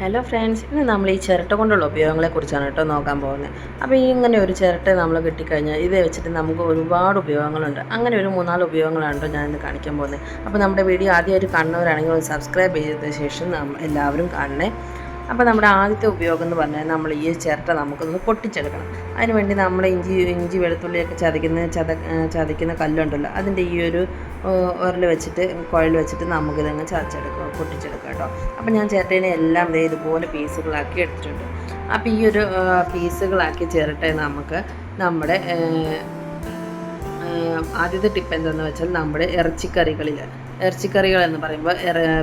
Hello friends ഇന്ന് നമ്മൾ ഈ ചിരട്ട കൊണ്ടുള്ള ഉപയോഗങ്ങളെക്കുറിച്ചാണ് കേട്ടോ നോക്കാൻ പോകുന്നത്. അപ്പോൾ ഈ ഇങ്ങനെ ഒരു ചിരട്ട നമ്മൾ കിട്ടിക്കഴിഞ്ഞാൽ ഇത് വെച്ചിട്ട് നമുക്ക് ഒരുപാട് ഉപയോഗങ്ങളുണ്ട്. അങ്ങനെ ഒരു മൂന്നാൽ ഉപയോഗങ്ങളാണ് കേട്ടോ ഞാനിന്ന് കാണിക്കാൻ പോകുന്നത്. അപ്പോൾ നമ്മുടെ വീഡിയോ ആദ്യമായിട്ട് കാണുന്നവരാണെങ്കിൽ ഒന്ന് സബ്സ്ക്രൈബ് ചെയ്ത ശേഷം എല്ലാവരും കാണണേ. അപ്പോൾ നമ്മുടെ ആദ്യത്തെ ഉപയോഗം എന്ന് പറഞ്ഞാൽ നമ്മൾ ഈ ചിരട്ട നമുക്കൊന്ന് പൊട്ടിച്ചെടുക്കണം. അതിനുവേണ്ടി നമ്മൾ ഇഞ്ചി ഇഞ്ചി വെളുത്തുള്ളിയൊക്കെ ചതയ്ക്കുന്ന ചത ചതയ്ക്കുന്ന കല്ലുണ്ടല്ലോ. അതിന്റെ ഈ ഒരു ഉരൽ വെച്ചിട്ട് കുഴൽ വെച്ചിട്ട് നമുക്കിതങ്ങ് ചതച്ചെടുക്കുക പൊട്ടിച്ചെടുക്കുക കേട്ടോ. അപ്പോൾ ഞാൻ ചിരട്ടേനെ എല്ലാം ഇതുപോലെ പീസുകളാക്കി എടുത്തിട്ടുണ്ട്. അപ്പോൾ ഈ ഒരു പീസുകളാക്കി ചിരട്ടെ നമുക്ക് നമ്മുടെ ആദ്യത്തെ ടിപ്പ് എന്താണെന്ന് വെച്ചാൽ നമ്മുടെ ഇറച്ചിക്കറികളിൽ ഇറച്ചിക്കറികൾ എന്ന് പറയുമ്പോൾ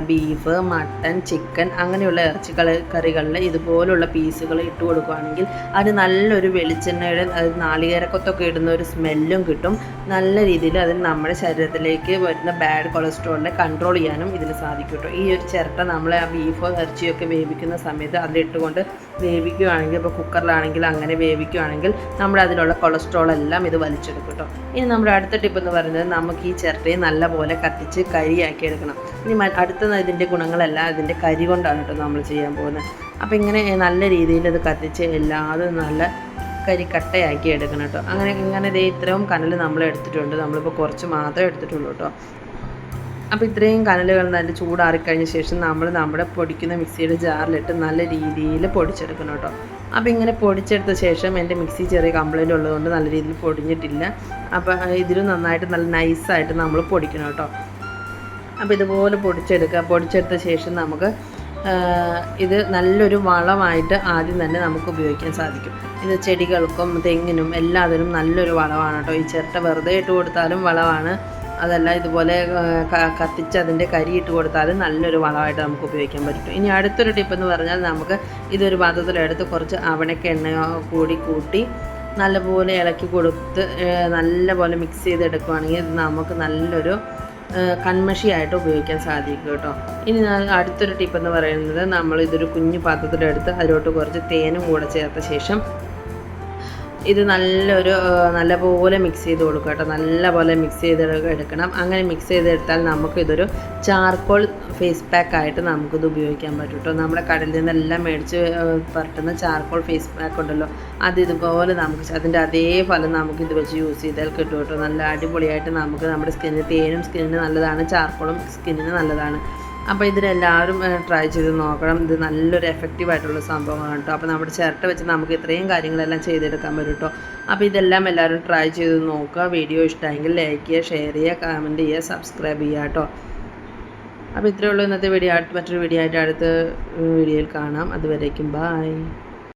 ബീഫ് മട്ടൻ ചിക്കൻ അങ്ങനെയുള്ള ഇറച്ചി കറികളിൽ ഇതുപോലുള്ള പീസുകൾ ഇട്ട് കൊടുക്കുകയാണെങ്കിൽ അതിന് നല്ലൊരു വെളിച്ചെണ്ണയുടെ അത് നാളികേരക്കൊത്തൊക്കെ ഇടുന്ന ഒരു സ്മെല്ലും കിട്ടും. നല്ല രീതിയിൽ അത് നമ്മുടെ ശരീരത്തിലേക്ക് വരുന്ന ബാഡ് കൊളസ്ട്രോളിനെ കൺട്രോൾ ചെയ്യാനും ഇതിന് സാധിക്കും കേട്ടോ ഈ ഒരു ചിരട്ട നമ്മൾ ആ ബീഫോ ഇറച്ചിയൊക്കെ വേവിക്കുന്ന സമയത്ത് അതിലിട്ടുകൊണ്ട് വേവിക്കുകയാണെങ്കിൽ ഇപ്പോൾ കുക്കറിലാണെങ്കിൽ അങ്ങനെ വേവിക്കുകയാണെങ്കിൽ നമ്മൾ അതിലുള്ള കൊളസ്ട്രോൾ എല്ലാം ഇത് വലിച്ചെടുക്കും കേട്ടോ ഇനി നമ്മുടെ അടുത്ത ടിപ്പ് എന്ന് പറയുന്നത് നമുക്ക് ഈ ചിരട്ടയെ നല്ലപോലെ കത്തിച്ച് കരിയാക്കി എടുക്കണം ഇനി അടുത്തത് അടുത്ത ഇതിന്റെ ഗുണങ്ങളല്ല ഇതിന്റെ കരി കൊണ്ടാണ് കേട്ടോ നമ്മൾ ചെയ്യാൻ പോകുന്നത് അപ്പോൾ ഇങ്ങനെ നല്ല രീതിയിൽ ഇത് കത്തിച്ച് എല്ലാതും നല്ല കരി കരിക്കട്ടയാക്കി എടുക്കണം കേട്ടോ അങ്ങനെ ഇങ്ങനെ ഇതേ ഇത്രയും കനൽ നമ്മൾ എടുത്തിട്ടുണ്ട്. നമ്മളിപ്പോൾ കുറച്ച് മാത്രമേ എടുത്തിട്ടുള്ളൂ കേട്ടോ അപ്പോൾ ഇത്രയും കനലുകൾ നല്ല ചൂടാറിക്കഴിഞ്ഞ ശേഷം നമ്മൾ നമ്മുടെ പൊടിക്കുന്ന മിക്സിയുടെ ജാറിലിട്ട് നല്ല രീതിയിൽ പൊടിച്ചെടുക്കണം കേട്ടോ അപ്പോൾ ഇങ്ങനെ പൊടിച്ചെടുത്ത ശേഷം എന്റെ മിക്സി ചെറിയ കംപ്ലൈന്റ് ഉള്ളതുകൊണ്ട് നല്ല രീതിയിൽ പൊടിഞ്ഞിട്ടില്ല. അപ്പോൾ ഇതിലും നന്നായിട്ട് നല്ല നൈസായിട്ട് നമ്മൾ പൊടിക്കണം കേട്ടോ അപ്പോൾ ഇതുപോലെ പൊടിച്ചെടുക്കുക പൊടിച്ചെടുത്ത ശേഷം നമുക്ക് ഇത് നല്ലൊരു വളമായിട്ട് ആദ്യം തന്നെ നമുക്ക് ഉപയോഗിക്കാൻ സാധിക്കും. ഇത് ചെടികൾക്കും തെങ്ങിനും എല്ലാത്തിനും നല്ലൊരു വളമാണ് കേട്ടോ. ഈ ചിരട്ട വെറുതെ ഇട്ട് കൊടുത്താലും വളമാണ്. അതല്ല ഇതുപോലെ കത്തിച്ച് അതിന്റെ കരി ഇട്ട് കൊടുത്താലും നല്ലൊരു വളമായിട്ട് നമുക്ക് ഉപയോഗിക്കാൻ പറ്റും. ഇനി അടുത്തൊരു ടിപ്പ് എന്ന് പറഞ്ഞാൽ നമുക്ക് ഇതൊരു പാത്രത്തിലെടുത്ത് കുറച്ച് അവണക്ക എണ്ണ കൂടി കൂട്ടി നല്ലപോലെ ഇളക്കി കൊടുത്ത് നല്ലപോലെ മിക്സ് ചെയ്തെടുക്കുകയാണെങ്കിൽ ഇത് നമുക്ക് നല്ലൊരു കൺമഷിയായിട്ട് ഉപയോഗിക്കാൻ സാധിക്കും കേട്ടോ. ഇനി അടുത്തൊരു ടിപ്പ് എന്ന് പറയുന്നത് നമ്മൾ ഇതൊരു കുഞ്ഞു പാത്രത്തിലെടുത്ത് അതിലോട്ട് കുറച്ച് തേനും കൂടെ ചേർത്ത ശേഷം ഇത് നല്ലൊരു നല്ലപോലെ മിക്സ് ചെയ്ത് കൊടുക്കുക കേട്ടോ. നല്ലപോലെ മിക്സ് ചെയ്ത് എടുക്കണം. അങ്ങനെ മിക്സ് ചെയ്തെടുത്താൽ നമുക്കിതൊരു ചാർക്കോൾ ഫേസ് പാക്ക് ആയിട്ട് നമുക്കിത് ഉപയോഗിക്കാൻ പറ്റും കേട്ടോ. നമ്മുടെ കടലിൽ നിന്നെല്ലാം മേടിച്ച് പറ്റുന്ന ചാർക്കോൾ ഫേസ് പാക്ക് ഉണ്ടല്ലോ. അത് ഇതുപോലെ നമുക്ക് അതിന്റെ അതേ ഫലം നമുക്ക് ഇത് വെച്ച് യൂസ് ചെയ്താൽ കിട്ടും കേട്ടോ. നല്ല അടിപൊളിയായിട്ട് നമുക്ക് നമ്മുടെ സ്കിന്നിന് തേനും സ്കിന്നിന് നല്ലതാണ്. ചാർക്കോളും സ്കിന്നിന് നല്ലതാണ്. അപ്പോൾ ഇതിലെല്ലാവരും ട്രൈ ചെയ്ത് നോക്കണം. ഇത് നല്ലൊരു എഫക്റ്റീവ് ആയിട്ടുള്ള സംഭവമാണ് കേട്ടോ. അപ്പോൾ നമ്മുടെ ചിരട്ട വെച്ച് നമുക്ക് ഇത്രയും കാര്യങ്ങളെല്ലാം ചെയ്തെടുക്കാൻ പറ്റും കേട്ടോ. അപ്പോൾ ഇതെല്ലാം എല്ലാവരും ട്രൈ ചെയ്ത് നോക്കുക. വീഡിയോ ഇഷ്ടമെങ്കിൽ ലൈക്ക് ചെയ്യുക ഷെയർ ചെയ്യുക കമന്റ് ചെയ്യുക സബ്സ്ക്രൈബ് ചെയ്യുക കേട്ടോ. അപ്പോൾ ഇത്രയേ ഉള്ളൂ ഇന്നത്തെ വീഡിയോ മറ്റൊരു വീഡിയോ ആയിട്ട് അടുത്ത വീഡിയോയിൽ കാണാം. അതുവരേക്കും ബായ്